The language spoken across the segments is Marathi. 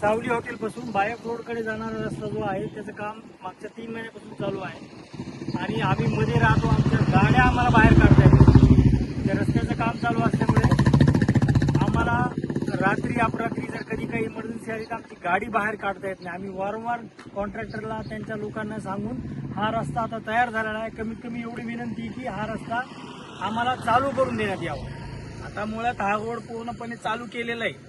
सावली हॉटेलपासून बायक रोडकडे जाणारा रस्ता जो आहे त्याचं काम मागच्या तीन महिन्यापासून चालू आहे. आणि आम्ही मध्ये राहतो आमच्या गाड्या आम्हाला बाहेर काढता येतात. त्या रस्त्याचं काम चालू असल्यामुळे आम्हाला रात्री अपरात्री जर कधी काही इमर्जन्सी आली तर आमची गाडी बाहेर काढता येत नाही. आम्ही वारंवार कॉन्ट्रॅक्टरला त्यांच्या लोकांना सांगून हा रस्ता आता तयार झालेला आहे. कमीत कमी एवढी विनंती की हा रस्ता आम्हाला चालू करून देण्यात यावा. आता मुळात हा रोड पूर्णपणे चालू केलेला आहे.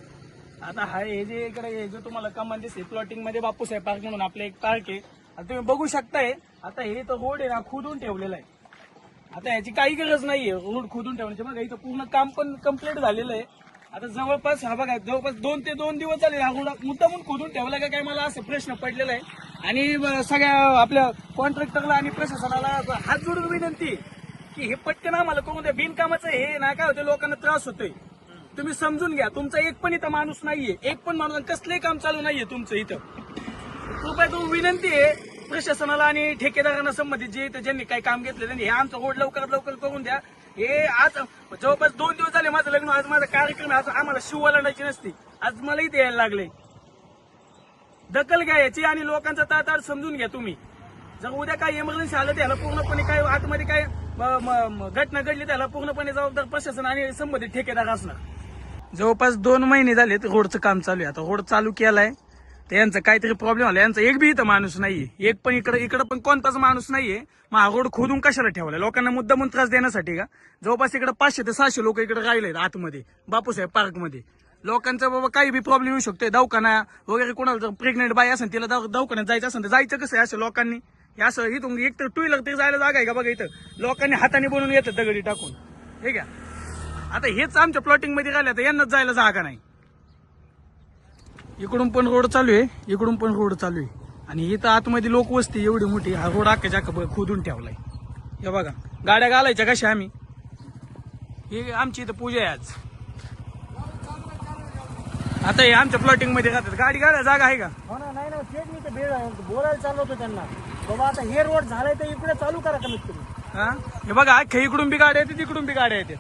आता हा हे जे इकडे हे जो तुम्हाला कमान दिसते प्लॉटिंगमध्ये बापूसाहेब पार्क म्हणून आपलं एक पार्क आहे. आता तुम्ही बघू शकताय आता हे तर रोड आहे ना खोदून ठेवलेला आहे. आता याची काही गरज नाहीये रोड खोदून ठेवण्याची. बघा इथं पूर्ण काम पण कंप्लीट झालेलं आहे. आता जवळपास हा बघा जवळपास दोन ते दोन दिवस झाले हा रोड मुद्दामून खोदून ठेवला का काय मला असं प्रश्न पडलेला आहे आणि सगळ्या आपल्या कॉन्ट्रॅक्टरला आणि प्रशासनाला हात जोडून विनंती की हे पटकन आम्हाला करून द्या. बिनकामाचं हे ना काय होतं लोकांना त्रास होतोय. तुम्ही समजून घ्या तुमचा एक पण इथं माणूस नाहीये. एक पण माणूस आणि कसलंही काम चालू नाहीये तुमचं इथं. कृपया तुम्ही विनंती आहे प्रशासनाला आणि ठेकेदारांना संबंधित जे इथं ज्यांनी काही काम घेतलं त्यांनी हे आमचं रोड लवकरात लवकर करून द्या. हे आज जवळपास दोन दिवस झाले माझं लग्न आज माझा कार्यक्रम आज आम्हाला शिव ओलांडायची नसती. आज मला इथे यायला लागले. दखल घ्या याची आणि लोकांचा ताताड समजून घ्या तुम्ही. जर उद्या काय इमर्जन्सी आलं त्याला पूर्णपणे काय आतमध्ये काय म- घटना घडली त्याला पूर्णपणे जबाबदार प्रशासन आणि संबंधित ठेकेदार असणार. जवळपास दोन महिने झाले रोडचं काम चालू आहे. आता रोड चालू केलाय. तर यांचं काहीतरी प्रॉब्लेम आला. यांचा एक बी इथं माणूस नाहीये. एक पण इकडं इकडं पण कोणताच माणूस नाहीये. मग हा रोड खोदून कशाला ठेवला लोकांना मुद्दामून त्रास देण्यासाठी का? जवळपास इकडे पाचशे ते सहाशे लोक इकडे राहिले आतमध्ये बापूसाहेब पार्कमध्ये लोकांचा बाबा काही बी प्रॉब्लेम येऊ शकतोय. दवाखाना वगैरे कोणाला जर प्रेग्नेंट बाई असेल तिला दवाखान्यात जायचं असेल तर जायचं कसं आहे असं लोकांनी? हे असं इथून एक तर टू व्हीलर तरी जायला जागा आहे का बघा इथं? लोकांनी हाताने बनवून येतं दगडी टाकून. ठीक आहे आता हेच आमच्या प्लॉटिंगमध्ये राहिलं तर यांनाच जायला जागा नाही. इकडून पण रोड चालू आहे इकडून पण रोड चालू आहे. आणि इथं आतमध्ये लोक वस्ती एवढी मोठी हा रोड अख्खा जाका खोदून ठेवलाय. हे बघा गाड्या घालायच्या कशा आम्ही? ही आमची इथं पूजा आहे आज. आता हे आमच्या प्लॉटिंगमध्ये राहतात. गाडी गाड्या जागा आहे का? हो ना नाही ना तेच मी ते बोलायला चाललो होतो त्यांना. बाबा आता हे रोड झालाय तर इकडे चालू करा कमीत कमी. हा? हे बघा अख्ख्या इकडून बी गाड्या येतात इकडून बी गाड्या येतात.